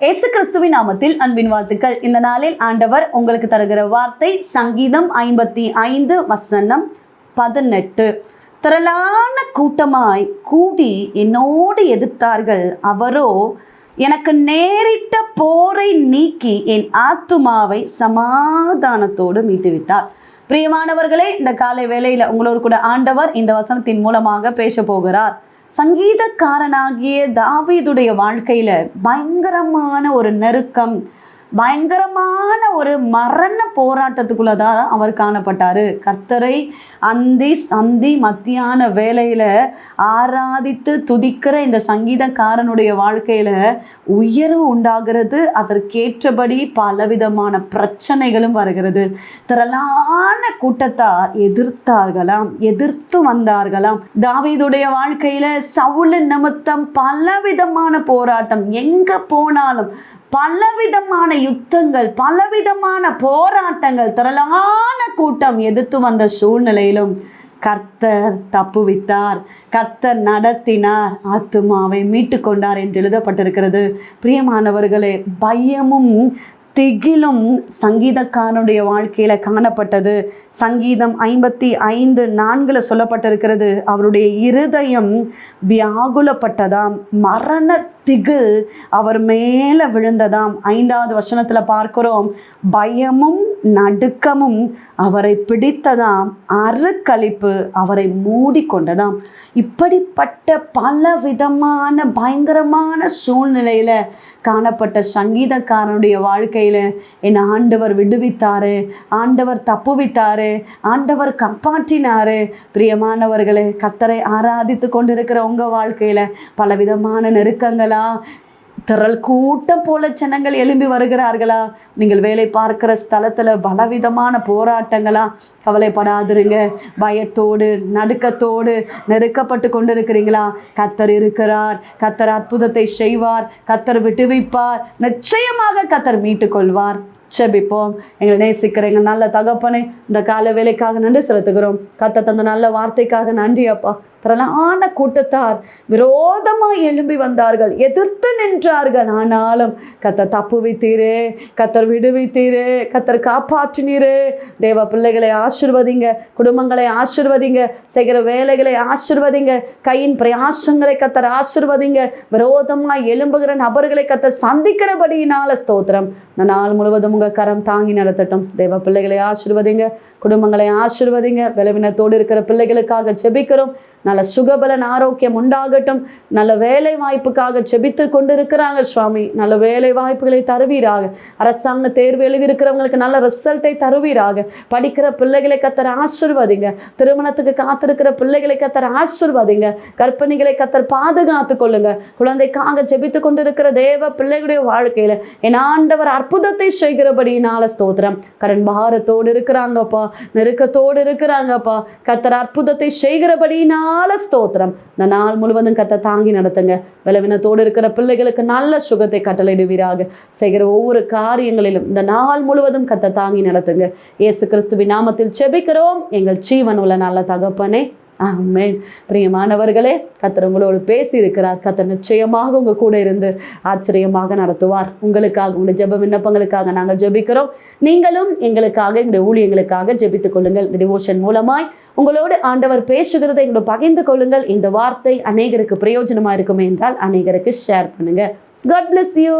இயேசு கிறிஸ்துவின் நாமத்தில் அன்பின் வாழ்த்துக்கள். இந்த நாளில் ஆண்டவர் உங்களுக்கு தருகிற வார்த்தை சங்கீதம் ஐம்பத்தி ஐந்து வசனம் பதினெட்டு. திரளான கூட்டமாய் கூடி என்னோடு எதிர்த்தார்கள். அவரோ எனக்கு நேரிட்ட போரை நீக்கி என் ஆத்துமாவை சமாதானத்தோடு மீட்டுவிட்டார். பிரியமானவர்களே இந்த காலை வேளையில் உங்களோடு கூட ஆண்டவர் இந்த வசனத்தின் மூலமாக பேச போகிறார். சங்கீதக்காரனாகிய தாவீதுடைய வாழ்க்கையில் பயங்கரமான ஒரு நெருக்கம் பயங்கரமான ஒரு மரண போராட்டத்துக்குள்ளே தான் அவர் காணப்பட்டார். கர்த்தரை அந்தி சந்தி மத்தியான வேலையில் ஆராதித்து துதிக்கிற இந்த சங்கீதக்காரனுடைய வாழ்க்கையில் உயர்வு உண்டாகிறது. அதற்கேற்றபடி பலவிதமான பிரச்சனைகளும் வருகிறது. திரளான கூட்டத்தார் எதிர்த்தார்களாம் எதிர்த்து வந்தார்களாம். தாவீதுடைய வாழ்க்கையில் சவுல நிமித்தம் பலவிதமான போராட்டம். எங்கே போனாலும் பலவிதமான யுத்தங்கள் பலவிதமான போராட்டங்கள் திரளான கூட்டம் எதிர்த்து வந்த சூழ்நிலையிலும் கர்த்தர் தப்புவித்தார் கர்த்தர் நடத்தினார். ஆத்துமாவை மீட்டு கொண்டார் என்று எழுதப்பட்டிருக்கிறது. பிரியமானவர்களே பயமும் திகிலும் சங்கீதக்காரனுடைய வாழ்க்கையில் காணப்பட்டது. சங்கீதம் ஐம்பத்தி ஐந்து நான்கில் சொல்லப்பட்டிருக்கிறது. அவருடைய இருதயம் வியாகுலப்பட்டதாம். மரண திகில் அவர் மேலே விழுந்ததாம். ஐந்தாவது வசனத்தில் பார்க்கிறோம். பயமும் நடுக்கமும் அவரை பிடித்ததாம். அறுக்களிப்பு அவரை மூடிக்கொண்டதாம். இப்படிப்பட்ட பல விதமான பயங்கரமான சூழ்நிலையில் காணப்பட்ட சங்கீதக்காரனுடைய வாழ்க்கையில் என் ஆண்டவர் விடுவித்தாரு. ஆண்டவர் தப்புவித்தாரு. ஆண்டவர் காப்பாற்றினாரு. பிரியமானவர்களே கத்தரை ஆராதித்து கொண்டிருக்கிற உங்க வாழ்க்கையில பலவிதமான நெருக்கங்களா திரள் கூட்டம் போல ஜனங்கள் எழும்பி வருகிறார்களா? நீங்கள் வேலை பார்க்கிற ஸ்தலத்தில் பலவிதமான போராட்டங்களா? கவலைப்படாதிருங்க. பயத்தோடு நடுக்கத்தோடு நெருக்கப்பட்டு கொண்டிருக்கிறீங்களா? கத்தர் இருக்கிறார். கத்தர் அற்புதத்தை செய்வார். கத்தர் விட்டுவிப்பார் நிச்சயமாக கத்தர் மீட்டுக்கொள்வார் செபிப்போம். எங்களை நேசிக்கிற எங்கள் நல்ல தகப்பனை இந்த கால வேலைக்காக நன்றி செலுத்துகிறோம். கத்த தந்த நல்ல வார்த்தைக்காக நன்றி அப்பா. திரளான கூட்டத்தார் விரோதமாக எழும்பி வந்தார்கள். எதிர்த்து நின்றார்கள். ஆனாலும் கத்தர் தப்பு வைத்தீரே கத்தர் விடுவித்தீரே கத்தர் காப்பாற்றினீரே. தேவ பிள்ளைகளை ஆசிர்வதிங்க குடும்பங்களை ஆசிர்வதிங்க செய்கிற வேலைகளை ஆசிர்வதிங்க கையின் பிரயாசங்களை கத்தர் ஆசிர்வதிங்க. விரோதமாக எழும்புகிற நபர்களை கத்தர் சந்திக்கிறபடியினால ஸ்தோத்திரம். இந்த நாள் முழுவதும் உங்கள் கரம் தாங்கி நடத்தட்டும் தேவ பிள்ளைகளை ஆசிர்வதிங்க குடும்பங்களை ஆசிர்வதிங்க. விளவினத்தோடு இருக்கிற பிள்ளைகளுக்காக ஜெபிக்கிறோம். நல்ல சுகபலன் ஆரோக்கியம் உண்டாகட்டும். நல்ல வேலை வாய்ப்புக்காக செபித்து கொண்டு இருக்கிறாங்க சுவாமி. நல்ல வேலை வாய்ப்புகளை தருவீராக. அரசாங்க தேர்வு எழுதியிருக்கிறவங்களுக்கு நல்ல ரிசல்ட்டை தருவீராக. படிக்கிற பிள்ளைகளை கத்தர் ஆசிர்வதிங்க. திருமணத்துக்கு காத்திருக்கிற பிள்ளைகளை கத்தர் ஆசிர்வதிங்க. கற்பனைகளை கத்தர் பாதுகாத்து கொள்ளுங்க. குழந்தைக்காக ஜெபித்து கொண்டிருக்கிற தேவ பிள்ளைகளுடைய வாழ்க்கையில என் ஆண்டவர் அற்புதத்தை செய்கிறபடினால ஸ்தோத்திரம். கரண் பாரத்தோடு இருக்கிறாங்கப்பா. நெருக்கத்தோடு இருக்கிறாங்கப்பா. கத்தர் அற்புதத்தை செய்கிறபடினால ஸ்தோத்திரம். இந்த நாள் முழுவதும் கத்தை தாங்கி நடத்துங்க. விளவினத்தோடு இருக்கிற பிள்ளைகளுக்கு நல்ல சுகத்தை கட்டளையிடுவீராக. செய்கிற ஒவ்வொரு காரியங்களிலும் இந்த நாள் முழுவதும் கத்தை தாங்கி நடத்துங்க. இயேசு கிறிஸ்துவின் நாமத்தில் செபிக்கிறோம் எங்கள் ஜீவன் உள்ள நல்ல தகப்பனே ஆமேன். பிரியமானவர்களே கத்தர் உங்களோடு பேசி இருக்கிறார் கத்தர் நிச்சயமாக உங்கள் கூட இருந்து ஆச்சரியமாக நடத்துவார். உங்களுக்காக உங்களுடைய ஜெப விண்ணப்பங்களுக்காக நாங்கள் ஜெபிக்கிறோம். நீங்களும் எங்களுக்காக எங்களுடைய ஊழியங்களுக்காக ஜெபித்துக் கொள்ளுங்கள். டிவோஷன் மூலமாய் உங்களோடு ஆண்டவர் பேசுகிறதை எங்களோட பகிர்ந்து கொள்ளுங்கள். இந்த வார்த்தை அநேகருக்கு பிரயோஜனமாக இருக்குமே என்றால் அநேகருக்கு ஷேர் பண்ணுங்கள் காட் பிளஸ் யூ